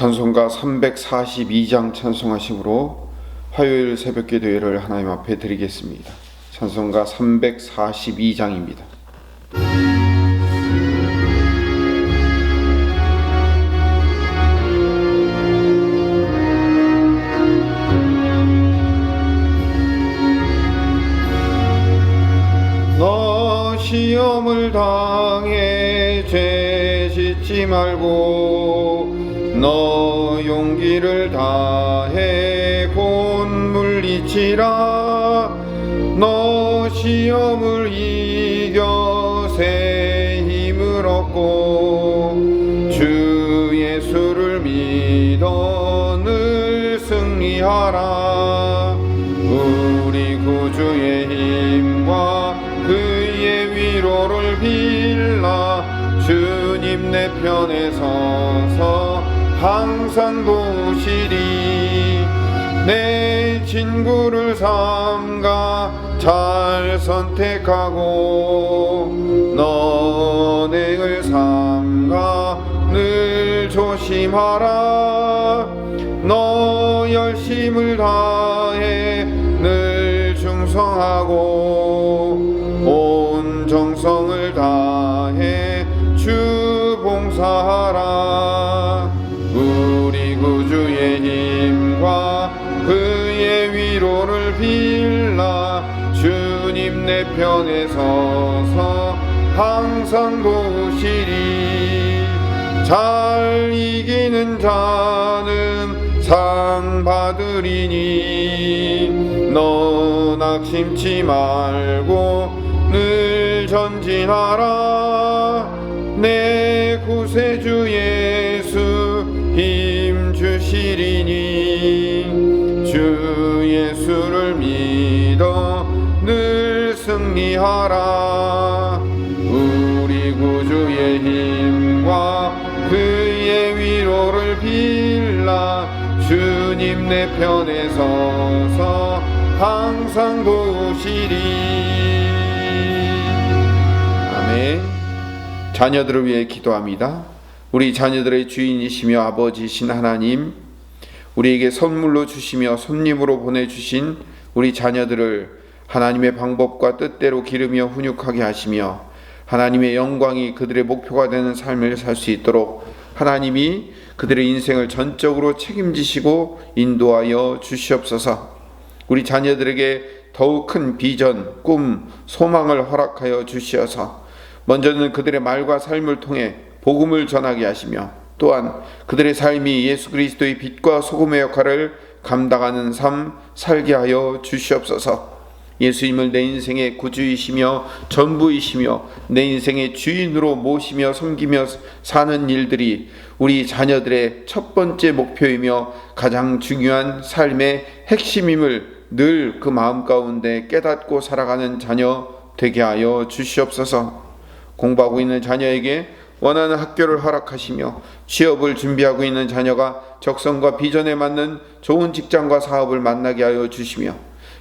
찬송가 342장 찬송하심으로 화요일 새벽 기도회를 하나님 앞에 드리겠습니다. 찬송가 342장입니다. 너 시험을 당해 죄 짓지 말고 너 용기를 다해 곧 물리치라. 너 시험을 이겨 새 힘을 얻고 주 예수를 믿어 늘 승리하라 항상 도우시리 내 친구를 삼가 잘 선택하고 너네를 삼가 늘 조심하라. 너 열심을 다해 늘 충성하고 온 정성을 다해 주 봉사하라 내 편에 서서 항상 도우시리. 잘 이기는 자는 상 받으리니. 너 낙심치 말고 늘 전진하라. 내 구세주 예 승리하라. 우리 구주의 힘과 그의 위로를 빌라. 주님 내 편에 서서 항상 도우시리. 아멘. 자녀들을 위해 기도합니다. 우리 자녀들의 주인이시며 아버지이신 하나님 우리에게 선물로 주시며 손님으로 보내주신 우리 자녀들을 하나님의 방법과 뜻대로 기르며 훈육하게 하시며 하나님의 영광이 그들의 목표가 되는 삶을 살 수 있도록 하나님이 그들의 인생을 전적으로 책임지시고 인도하여 주시옵소서. 우리 자녀들에게 더욱 큰 비전, 꿈, 소망을 허락하여 주시어서 먼저는 그들의 말과 삶을 통해 복음을 전하게 하시며 또한 그들의 삶이 예수 그리스도의 빛과 소금의 역할을 감당하는 삶 살게 하여 주시옵소서. 예수님을 내 인생의 구주이시며 전부이시며 내 인생의 주인으로 모시며 섬기며 사는 일들이 우리 자녀들의 첫 번째 목표이며 가장 중요한 삶의 핵심임을 늘 그 마음 가운데 깨닫고 살아가는 자녀 되게 하여 주시옵소서. 공부하고 있는 자녀에게 원하는 학교를 허락하시며 취업을 준비하고 있는 자녀가 적성과 비전에 맞는 좋은 직장과 사업을 만나게 하여 주시며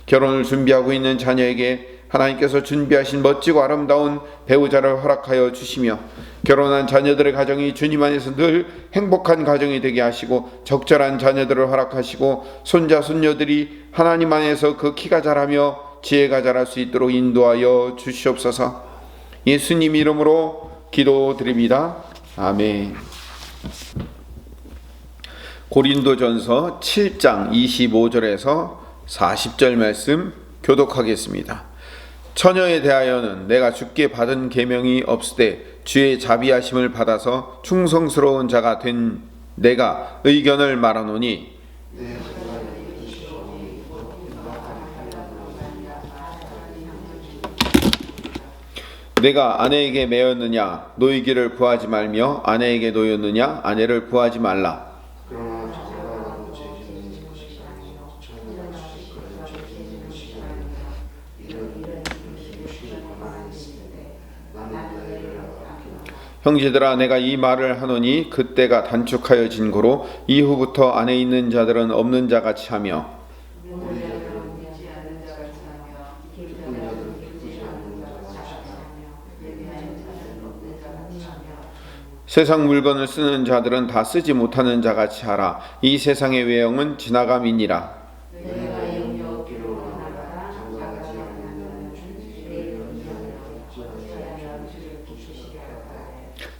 결혼을 준비하고 있는 자녀에게 하나님께서 준비하신 멋지고 아름다운 배우자를 허락하여 주시며 결혼한 자녀들의 가정이 주님 안에서 늘 행복한 가정이 되게 하시고 적절한 자녀들을 허락하시고 손자 손녀들이 하나님 안에서 그 키가 자라며 지혜가 자랄 수 있도록 인도하여 주시옵소서. 예수님 이름으로 기도드립니다. 아멘. 고린도전서 7장 25절에서 40절 말씀 교독하겠습니다. 처녀에 대하여는 내가 주께 받은 계명이 없으되 주의 자비하심을 받아서 충성스러운 자가 된 내가 의견을 말하노니 내가 아내에게 매였느냐? 노이기를 구하지 말며 아내에게 노였느냐? 아내를 구하지 말라 그러나 정당하고 죄짓는 것이 아니요 정의를 그런 죄짓는 것이 아니라 이런 것이 권한있으되 나는 너희를 아끼노라 형제들아 내가 이 말을 하노니 그때가 단축하여 진 고로 이후부터 안에 있는 자들은 없는 자 같이 하며 자 같이 자 같이 자 같이 세상 물건을 쓰는 자들은 다 쓰지 못하는 자 같이 하라. 이 세상의 외형은 지나감이니라.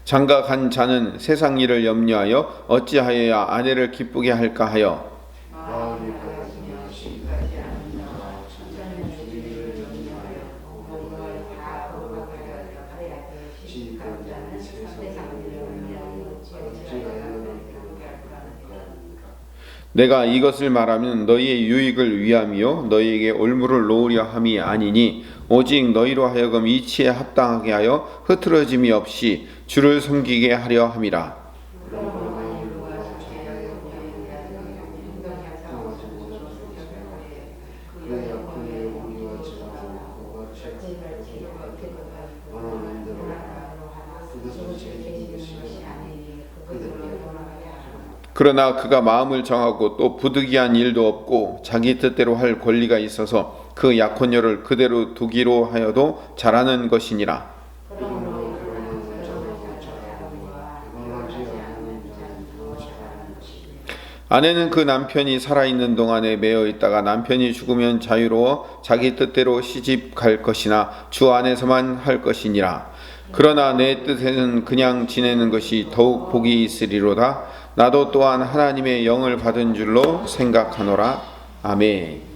장가 간 자는 세상 일을 염려하여 어찌하여야 아내를 기쁘게 할까 하여 내가 이것을 말하면 너희의 유익을 위함이요 너희에게 올무를 놓으려 함이 아니니 오직 너희로 하여금 이치에 합당하게 하여 흐트러짐이 없이 주를 섬기게 하려 함이라. 그러나 그가 마음을 정하고 또 부득이한 일도 없고 자기 뜻대로 할 권리가 있어서 그 약혼녀를 그대로 두기로 하여도 잘하는 것이니라 아내는 그 남편이 살아있는 동안에 매여 있다가 남편이 죽으면 자유로워 자기 뜻대로 시집 갈 것이나 주 안에서만 할 것이니라. 그러나 내 뜻에는 그냥 지내는 것이 더욱 복이 있으리로다. 나도 또한 하나님의 영을 받은 줄로 생각하노라. 아멘.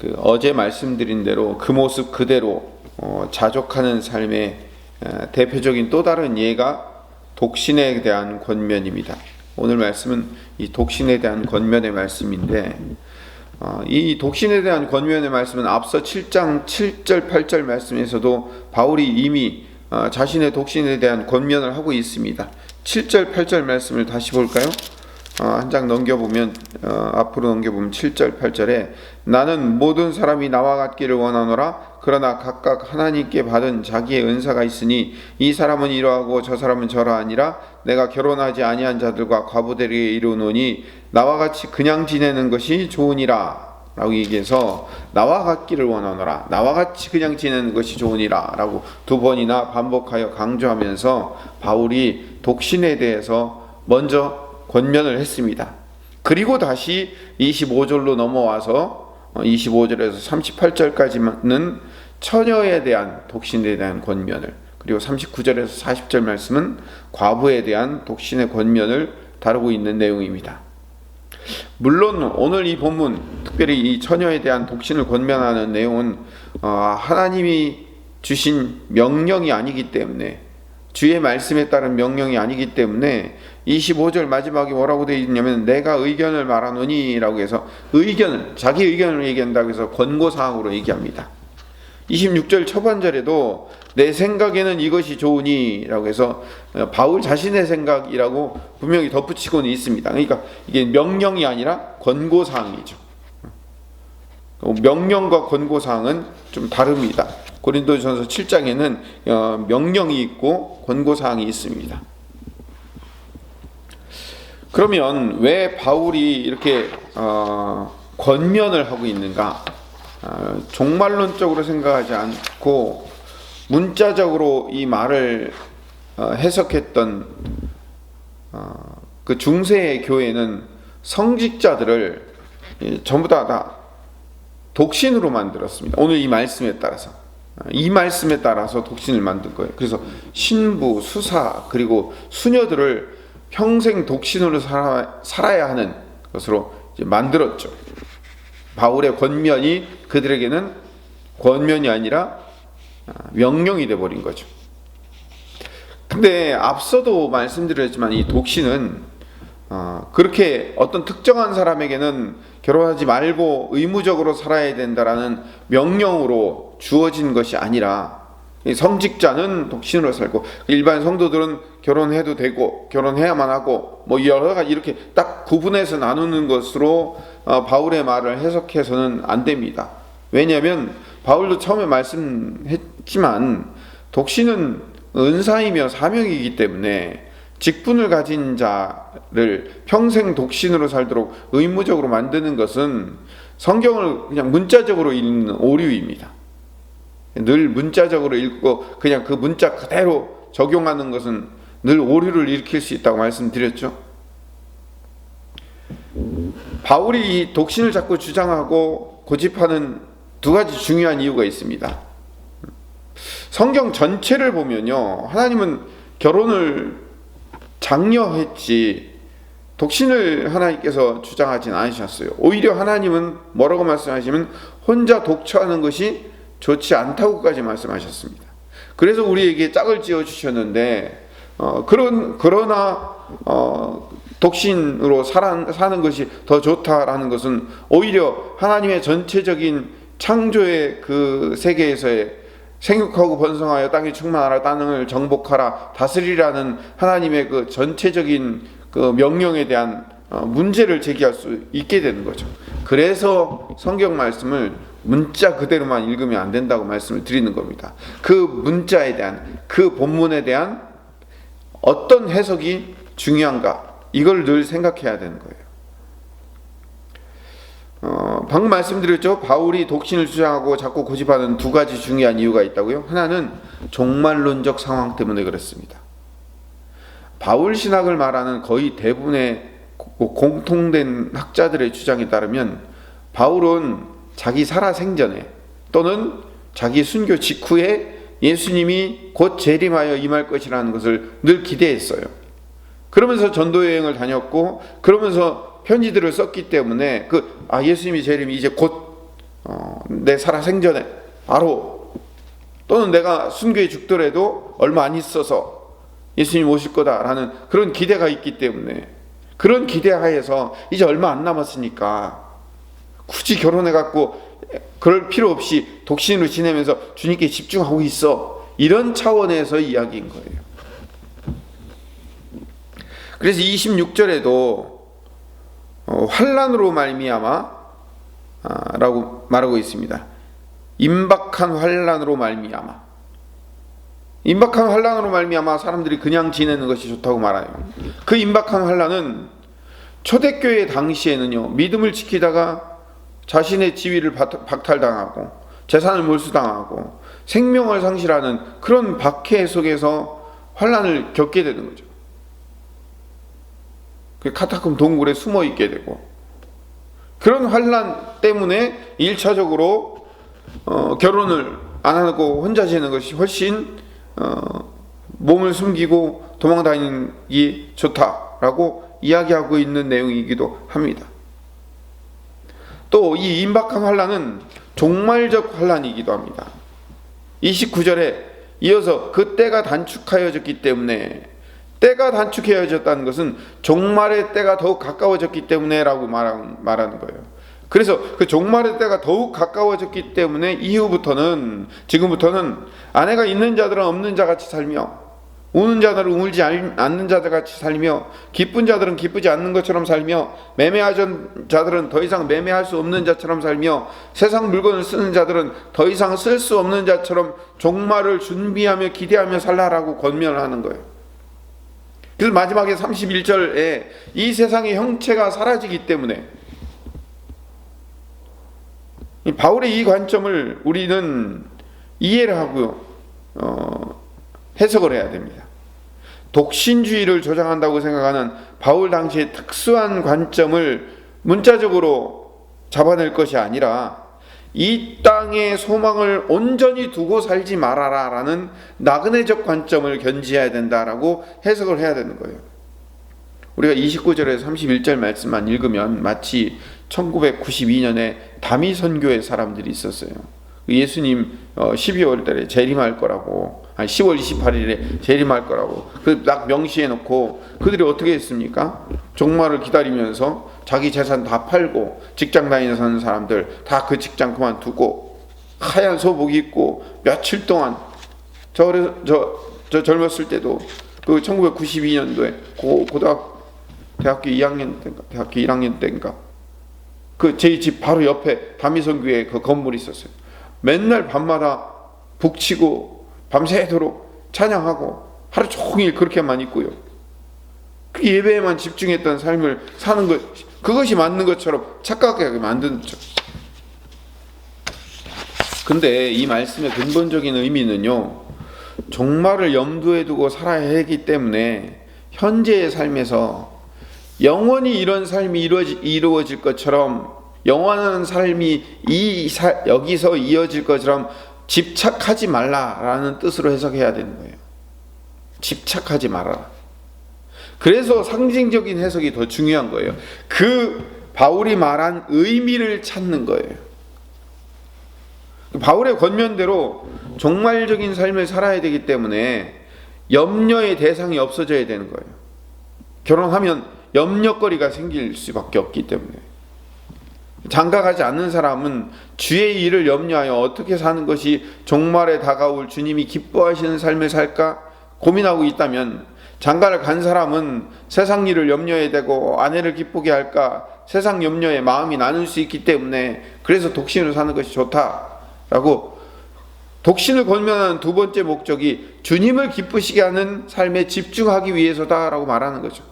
그 어제 말씀드린 대로 그 모습 그대로 어, 자족하는 삶의 어, 대표적인 또 다른 예가 독신에 대한 권면입니다. 오늘 말씀은 이 독신에 대한 권면의 말씀인데 어, 이 독신에 대한 권면의 말씀은 앞서 7장 7절 8절 말씀에서도 바울이 이미 어, 자신의 독신에 대한 권면을 하고 있습니다. 7절 8절 말씀을 다시 볼까요? 어, 한장 넘겨보면 어, 앞으로 넘겨보면 7절 8절에 나는 모든 사람이 나와 같기를 원하노라. 그러나 각각 하나님께 받은 자기의 은사가 있으니 이 사람은 이러하고 저 사람은 저러하니라 내가 결혼하지 아니한 자들과 과부들에게 이르노니 나와 같이 그냥 지내는 것이 좋으니라. 라고 얘기해서 나와 같기를 원하노라. 나와 같이 그냥 지내는 것이 좋으니라. 라고 두 번이나 반복하여 강조하면서 바울이 독신에 대해서 먼저 권면을 했습니다. 그리고 다시 25절로 넘어와서 25절에서 38절까지는 처녀에 대한 독신에 대한 권면을 그리고 39절에서 40절 말씀은 과부에 대한 독신의 권면을 다루고 있는 내용입니다. 물론 오늘 이 본문 특별히 이 처녀에 대한 독신을 권면하는 내용은 어, 하나님이 주신 명령이 아니기 때문에 주의 말씀에 따른 명령이 아니기 때문에 25절 마지막에 뭐라고 되어 있냐면 내가 의견을 말하노니라고 해서 의견을 자기 의견을 얘기한다고 해서 권고 사항으로 얘기합니다. 26절 초반절에도 내 생각에는 이것이 좋으니라고 해서 어, 바울 자신의 생각이라고 분명히 덧붙이고는 있습니다. 그러니까 이게 명령이 아니라 권고 사항이죠. 어, 명령과 권고 사항은 좀 다릅니다. 고린도전서 7장에는 어, 명령이 있고 권고 사항이 있습니다. 그러면 왜 바울이 이렇게 어, 권면을 하고 있는가? 어, 종말론적으로 생각하지 않고 문자적으로 이 말을 어, 해석했던 어, 그 중세의 교회는 성직자들을 예, 전부 다, 다 독신으로 만들었습니다. 오늘 이 말씀에 따라서 어, 이 말씀에 따라서 독신을 만든 거예요. 그래서 신부, 수사 그리고 수녀들을 평생 독신으로 살아, 살아야 하는 것으로 만들었죠. 바울의 권면이 그들에게는 권면이 아니라 아, 명령이 돼 버린 거죠. 근데 앞서도 말씀드렸지만 이 독신은 어, 그렇게 어떤 특정한 사람에게는 결혼하지 말고 의무적으로 살아야 된다라는 명령으로 주어진 것이 아니라 이 성직자는 독신으로 살고 일반 성도들은 결혼해도 되고 결혼해야만 하고 뭐 여러 가지 이렇게 딱 구분해서 나누는 것으로 어, 바울의 말을 해석해서는 안 됩니다. 왜냐하면 바울도 처음에 말씀했지만 독신은 은사이며 사명이기 때문에 직분을 가진 자를 평생 독신으로 살도록 의무적으로 만드는 것은 성경을 그냥 문자적으로 읽는 오류입니다. 늘 문자적으로 읽고 그냥 그 문자 그대로 적용하는 것은 늘 오류를 일으킬 수 있다고 말씀드렸죠. 바울이 이 독신을 자꾸 주장하고 고집하는 두 가지 중요한 이유가 있습니다. 성경 전체를 보면요. 하나님은 결혼을 장려했지 독신을 하나님께서 주장하진 않으셨어요. 오히려 하나님은 뭐라고 말씀하시면 혼자 독처하는 것이 좋지 않다고까지 말씀하셨습니다. 그래서 우리에게 짝을 지어 주셨는데 어, 그런 그러나 어, 독신으로 살아, 사는 것이 더 좋다라는 것은 오히려 하나님의 전체적인 창조의 그 세계에서의 생육하고 번성하여 땅이 충만하라 땅을 정복하라 다스리라는 하나님의 그 전체적인 그 명령에 대한 어, 문제를 제기할 수 있게 되는 거죠. 그래서 성경 말씀을 문자 그대로만 읽으면 안 된다고 말씀을 드리는 겁니다. 그 문자에 대한 그 본문에 대한 어떤 해석이 중요한가 이걸 늘 생각해야 되는 거예요. 어, 방금 말씀드렸죠. 바울이 독신을 주장하고 자꾸 고집하는 두 가지 중요한 이유가 있다고요. 하나는 종말론적 상황 때문에 그렇습니다. 바울 신학을 말하는 거의 대부분의 고- 공통된 학자들의 주장에 따르면 바울은 자기 살아 생전에 또는 자기 순교 직후에 예수님이 곧 재림하여 임할 것이라는 것을 늘 기대했어요. 그러면서 전도 여행을 다녔고 그러면서 편지들을 썼기 때문에 그 아 예수님이 재림이 이제 곧내 어, 살아 생전에 바로 또는 내가 순교에 죽더라도 얼마 안 있어서 예수님 오실 거다라는 그런 기대가 있기 때문에 그런 기대하에서 이제 얼마 안 남았으니까 굳이 결혼해 갖고 그럴 필요 없이 독신으로 지내면서 주님께 집중하고 있어 이런 차원에서 이야기인 거예요. 그래서 26절에도 어, 환란으로 말미암아 아, 라고 말하고 있습니다. 임박한 환란으로 말미암아. 임박한 환란으로 말미암아 사람들이 그냥 지내는 것이 좋다고 말해요. 그 임박한 환란은 초대교회 당시에는요 믿음을 지키다가 자신의 지위를 박- 박탈당하고 재산을 몰수당하고 생명을 상실하는 그런 박해 속에서 환란을 겪게 되는 거죠. 그 카타콤 동굴에 숨어 있게 되고 그런 환란 때문에 일차적으로 어, 결혼을 안 하고 혼자 지내는 것이 훨씬 어, 몸을 숨기고 도망다니기 좋다라고 이야기하고 있는 내용이기도 합니다. 또 이 임박한 환란은 종말적 환란이기도 합니다. 29절에 이어서 그 때가 단축하여졌기 때문에 때가 단축해졌다는 것은 종말의 때가 더욱 가까워졌기 때문에라고 말하는 거예요. 그래서 그 종말의 때가 더욱 가까워졌기 때문에 이후부터는 지금부터는 아내가 있는 자들은 없는 자 같이 살며 우는 자들은 울지 않- 않는 자들 같이 살며 기쁜 자들은 기쁘지 않는 것처럼 살며 매매하던 자들은 더 이상 매매할 수 없는 자처럼 살며 세상 물건을 쓰는 자들은 더 이상 쓸 수 없는 자처럼 종말을 준비하며 기대하며 살라라고 권면을 하는 거예요. 그래서 마지막에 31절에 이 세상의 형체가 사라지기 때문에 이 바울의 이 관점을 우리는 이해를 하고요, 어, 해석을 해야 됩니다. 독신주의를 조장한다고 생각하는 바울 당시의 특수한 관점을 문자적으로 잡아낼 것이 아니라 이 땅의 소망을 온전히 두고 살지 말아라 라는 나그네적 관점을 견지해야 된다라고 해석을 해야 되는 거예요. 우리가 29절에서 31절 말씀만 읽으면 마치 1992년에 다미 선교의 사람들이 있었어요. 예수님 12월 달에 재림할 거라고 아니 10월 28일에 재림할 거라고 그딱 명시해 놓고 그들이 어떻게 했습니까? 종말을 기다리면서 자기 재산 다 팔고 직장 다니는 사람들 다 그 직장 그만두고 하얀 소복 입고 며칠 동안 저 그래서 저, 저 젊었을 때도 그 1992년도에 고, 고등학교 대학교 2학년 때인가 대학교 1학년 때인가 그 제 집 바로 옆에 다미성교회 그 건물이 있었어요. 맨날 밤마다 북치고 밤새도록 찬양하고 하루 종일 그렇게만 있고요. 그 예배에만 집중했던 삶을 사는 것 그것이 맞는 것처럼 착각하게 만드는 죠 근데 이 말씀의 근본적인 의미는요. 종말을 염두에 두고 살아야 하기 때문에 현재의 삶에서 영원히 이런 삶이 이루어지, 이루어질 것처럼 영원한 삶이 이 사- 여기서 이어질 것처럼 집착하지 말라라는 뜻으로 해석해야 되는 거예요. 집착하지 말아라. 그래서 상징적인 해석이 더 중요한 거예요. 그 바울이 말한 의미를 찾는 거예요. 바울의 권면대로 종말적인 삶을 살아야 되기 때문에 염려의 대상이 없어져야 되는 거예요. 결혼하면 염려거리가 생길 수밖에 없기 때문에 장가가지 않는 사람은 주의 일을 염려하여 어떻게 사는 것이 종말에 다가올 주님이 기뻐하시는 삶을 살까 고민하고 있다면 장가를 간 사람은 세상 일을 염려해야 되고 아내를 기쁘게 할까 세상 염려에 마음이 나눌 수 있기 때문에 그래서 독신으로 사는 것이 좋다라고 독신을 권면하는 두 번째 목적이 주님을 기쁘시게 하는 삶에 집중하기 위해서다라고 말하는 거죠.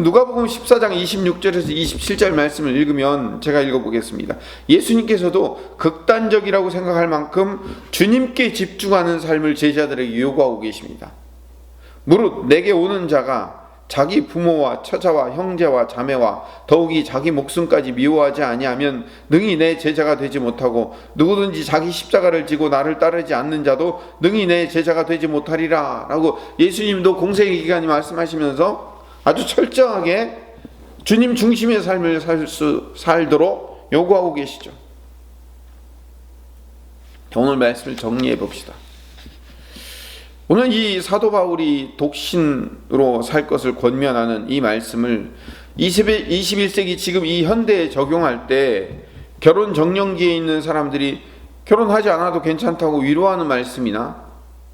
누가복음 14장 26절에서 27절 말씀을 읽으면 제가 읽어보겠습니다. 예수님께서도 극단적이라고 생각할 만큼 주님께 집중하는 삶을 제자들에게 요구하고 계십니다. 무릇 내게 오는 자가 자기 부모와 처자와 형제와 자매와 더욱이 자기 목숨까지 미워하지 아니하면 능히 내 제자가 되지 못하고 누구든지 자기 십자가를 지고 나를 따르지 않는 자도 능히 내 제자가 되지 못하리라라고 예수님도 공생 기간이 말씀하시면서 아주 철저하게 주님 중심의 삶을 살 수 살도록 요구하고 계시죠. 오늘 말씀을 정리해 봅시다. 오늘 이 사도 바울이 독신으로 살 것을 권면하는 이 말씀을 21, 21세기 지금 이 현대에 적용할 때 결혼 정년기에 있는 사람들이 결혼하지 않아도 괜찮다고 위로하는 말씀이나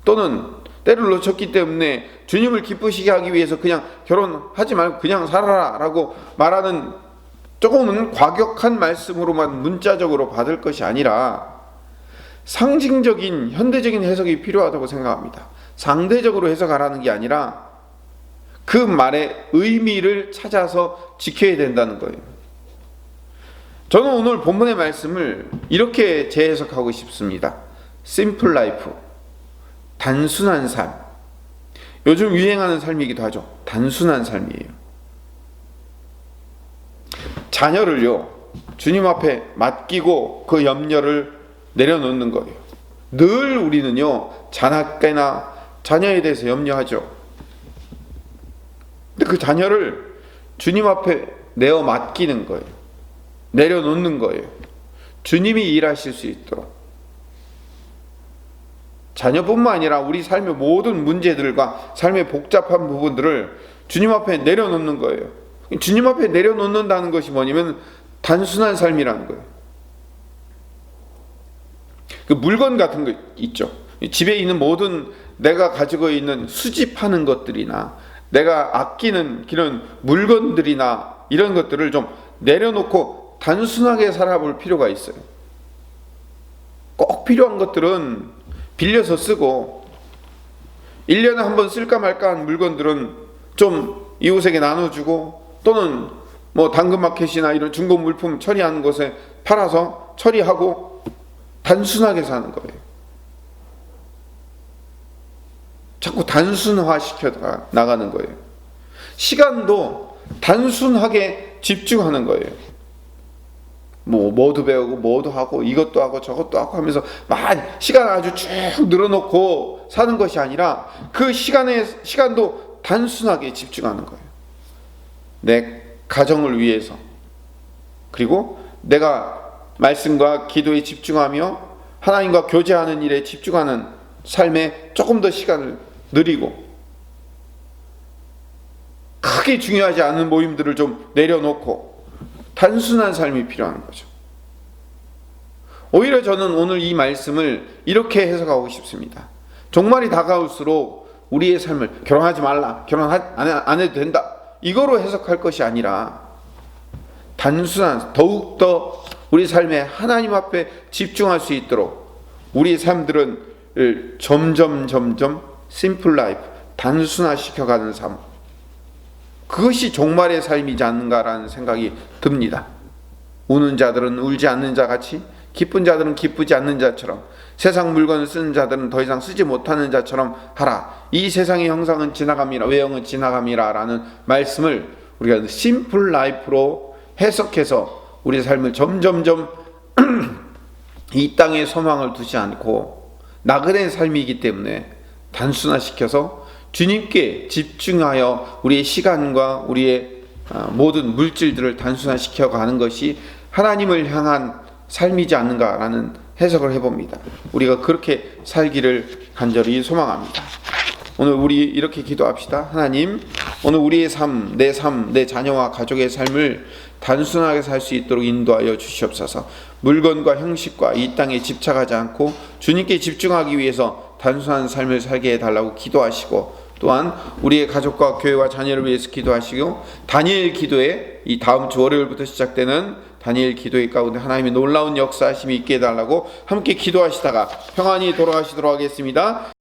또는 때를 놓쳤기 때문에 주님을 기쁘시게 하기 위해서 그냥 결혼하지 말고 그냥 살아라 라고 말하는 조금은 과격한 말씀으로만 문자적으로 받을 것이 아니라 상징적인 현대적인 해석이 필요하다고 생각합니다. 상대적으로 해석하라는 게 아니라 그 말의 의미를 찾아서 지켜야 된다는 거예요. 저는 오늘 본문의 말씀을 이렇게 재해석하고 싶습니다. 심플 라이프. 단순한 삶. 요즘 유행하는 삶이기도 하죠. 단순한 삶이에요. 자녀를요, 주님 앞에 맡기고 그 염려를 내려놓는 거예요. 늘 우리는요, 자나깨나 자녀에 대해서 염려하죠. 근데 그 자녀를 주님 앞에 내어 맡기는 거예요. 내려놓는 거예요. 주님이 일하실 수 있도록. 자녀뿐만 아니라 우리 삶의 모든 문제들과 삶의 복잡한 부분들을 주님 앞에 내려놓는 거예요. 주님 앞에 내려놓는다는 것이 뭐냐면 단순한 삶이라는 거예요. 그 물건 같은 거 있죠. 집에 있는 모든 내가 가지고 있는 수집하는 것들이나 내가 아끼는 그런 물건들이나 이런 것들을 좀 내려놓고 단순하게 살아볼 필요가 있어요. 꼭 필요한 것들은 빌려서 쓰고 1년에 한 번 쓸까 말까 한 물건들은 좀 이웃에게 나눠주고 또는 뭐 당근마켓이나 이런 중고 물품 처리하는 곳에 팔아서 처리하고 단순하게 사는 거예요. 자꾸 단순화 시켜 나가는 거예요. 시간도 단순하게 집중하는 거예요. 뭐 뭐도 배우고 뭐도 하고 이것도 하고 저것도 하고 하면서 많이 시간 아주 쭉 늘어놓고 사는 것이 아니라 그 시간에 시간도 단순하게 집중하는 거예요. 내 가정을 위해서 그리고 내가 말씀과 기도에 집중하며 하나님과 교제하는 일에 집중하는 삶에 조금 더 시간을 느리고 크게 중요하지 않은 모임들을 좀 내려놓고 단순한 삶이 필요한 거죠. 오히려 저는 오늘 이 말씀을 이렇게 해석하고 싶습니다. 종말이 다가올수록 우리의 삶을 결혼하지 말라, 결혼 안 해도 된다, 이거로 해석할 것이 아니라 단순한, 더욱더 우리 삶에 하나님 앞에 집중할 수 있도록 우리의 삶들은 점점 점점 심플 라이프, 단순화 시켜가는 삶. 그것이 종말의 삶이지 않는가라는 생각이 듭니다. 우는 자들은 울지 않는 자 같이 기쁜 자들은 기쁘지 않는 자처럼 세상 물건을 쓰는 자들은 더 이상 쓰지 못하는 자처럼 하라. 이 세상의 형상은 지나갑니다. 외형은 지나갑니다라는 말씀을 우리가 심플 라이프로 해석해서 우리 삶을 점점점 이 땅에 소망을 두지 않고 나그네 삶이기 때문에 단순화시켜서 주님께 집중하여 우리의 시간과 우리의 아, 모든 물질들을 단순화시켜 가는 것이 하나님을 향한 삶이지 않는가라는 해석을 해봅니다. 우리가 그렇게 살기를 간절히 소망합니다. 오늘 우리 이렇게 기도합시다. 하나님, 오늘 우리의 삶, 내 삶, 내 자녀와 가족의 삶을 단순하게 살 수 있도록 인도하여 주시옵소서. 물건과 형식과 이 땅에 집착하지 않고 주님께 집중하기 위해서 단순한 삶을 살게 해달라고 기도하시고 또한 우리의 가족과 교회와 자녀를 위해서 기도하시고 다니엘 기도에 이 다음 주 월요일부터 시작되는 다니엘 기도의 가운데 하나님의 놀라운 역사하심이 있게 해달라고 함께 기도하시다가 평안히 돌아가시도록 하겠습니다.